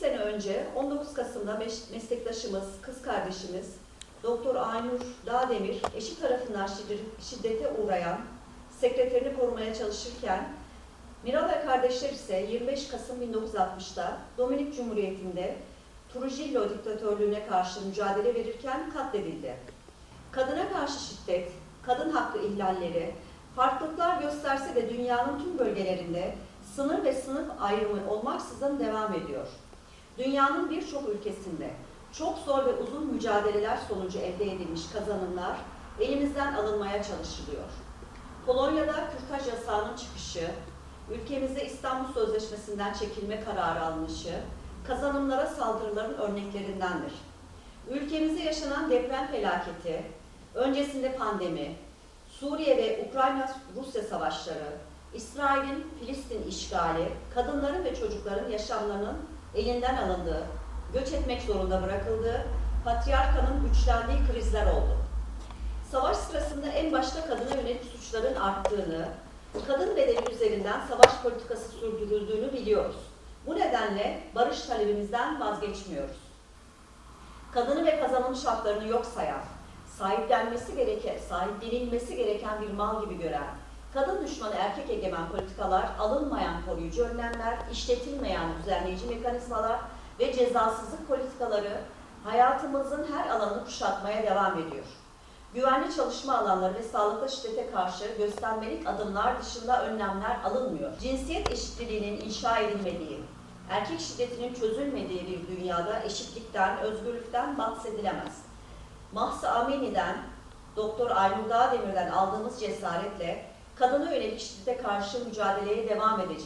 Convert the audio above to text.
sene önce 19 Kasım'da meslektaşımız, kız kardeşimiz Doktor Aynur Dağdemir eşi tarafından şiddet- şiddete uğrayan sekreterini korumaya çalışırken Miral ve kardeşler ise 25 Kasım 1960'da Dominik Cumhuriyeti'nde Trujillo diktatörlüğüne karşı mücadele verirken katledildi. Kadına karşı şiddet, kadın hakkı ihlalleri, farklılıklar gösterse de dünyanın tüm bölgelerinde sınır ve sınıf ayrımı olmaksızın devam ediyor. Dünyanın birçok ülkesinde çok zor ve uzun mücadeleler sonucu elde edilmiş kazanımlar elimizden alınmaya çalışılıyor. Polonya'da kürtaj yasağının çıkışı, ülkemizde İstanbul Sözleşmesi'nden çekilme kararı alınışı, kazanımlara saldırıların örneklerindendir. Ülkemizde yaşanan deprem felaketi, öncesinde pandemi, Suriye ve Ukrayna-Rusya savaşları, İsrail'in Filistin işgali, kadınların ve çocukların yaşamlarının elinden alındığı, göç etmek zorunda bırakıldığı, patriarkanın güçlendiği krizler oldu. Savaş sırasında en başta kadına yönelik suçların arttığını, kadın bedeli üzerinden savaş politikası sürdürüldüğünü biliyoruz. Bu nedenle barış talebimizden vazgeçmiyoruz. Kadını ve kazanılmış haklarını yok sayan, sahiplenmesi gereken, sahiplenilmesi gereken bir mal gibi gören, kadın düşmanı erkek egemen politikalar, alınmayan koruyucu önlemler, işletilmeyen düzenleyici mekanizmalar ve cezasızlık politikaları hayatımızın her alanını kuşatmaya devam ediyor. Güvenli çalışma alanları ve sağlıklı şiddete karşı göstermelik adımlar dışında önlemler alınmıyor. Cinsiyet eşitliğinin inşa edilmediği, erkek şiddetinin çözülmediği bir dünyada eşitlikten, özgürlükten bahsedilemez. Mahsa Amini'den, Doktor Aynur Dağdemir'den aldığımız cesaretle kadına yönelik şiddete karşı mücadeleye devam edeceğiz.